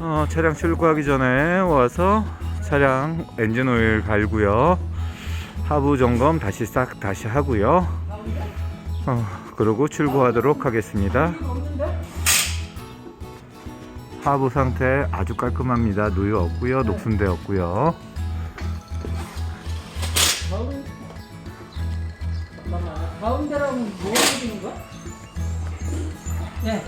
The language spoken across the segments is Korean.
어, 차량 출고하기 전에 와서 차량 엔진 오일 갈고요. 하부 점검 다시 싹 다시 하고요. 어, 그리고 출고하도록 하겠습니다. 하부 상태 아주 깔끔합니다. 누유 없고요. 녹슨데 없고요. 가운 잠깐만 가운데랑 뭐 해주는 거야? 네.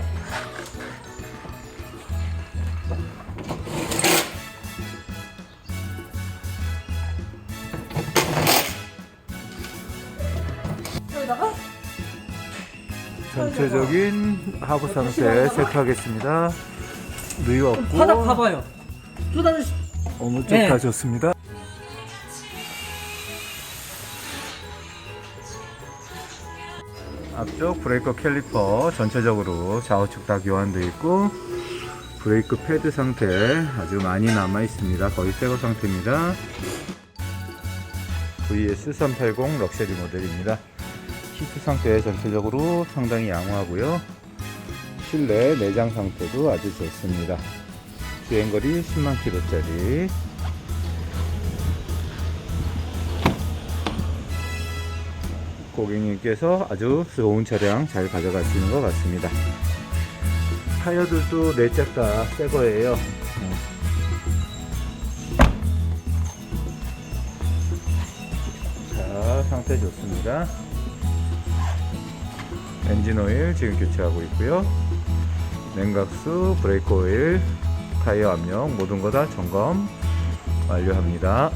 여기다가 전체적인 하부 상태 체크하겠습니다. 누유 없고 바닥 봐봐요. 쏟아져. 어느 쪽 네. 다 좋습니다. 앞쪽 브레이커 캘리퍼 전체적으로 좌우측 다 교환되어 있고 브레이크 패드 상태 아주 많이 남아 있습니다. 거의 새거 상태입니다. VS380 럭셔리 모델입니다. 시트 상태 전체적으로 상당히 양호하고요. 실내 내장 상태도 아주 좋습니다. 주행거리 10만 킬로짜리 고객님께서 아주 좋은 차량 잘 가져가시는 것 같습니다. 타이어들도 네짝다새 거예요. 어. 자, 상태 좋습니다. 엔진 오일 지금 교체하고 있고요. 냉각수, 브레이크 오일, 타이어 압력 모든 거 다 점검 완료합니다.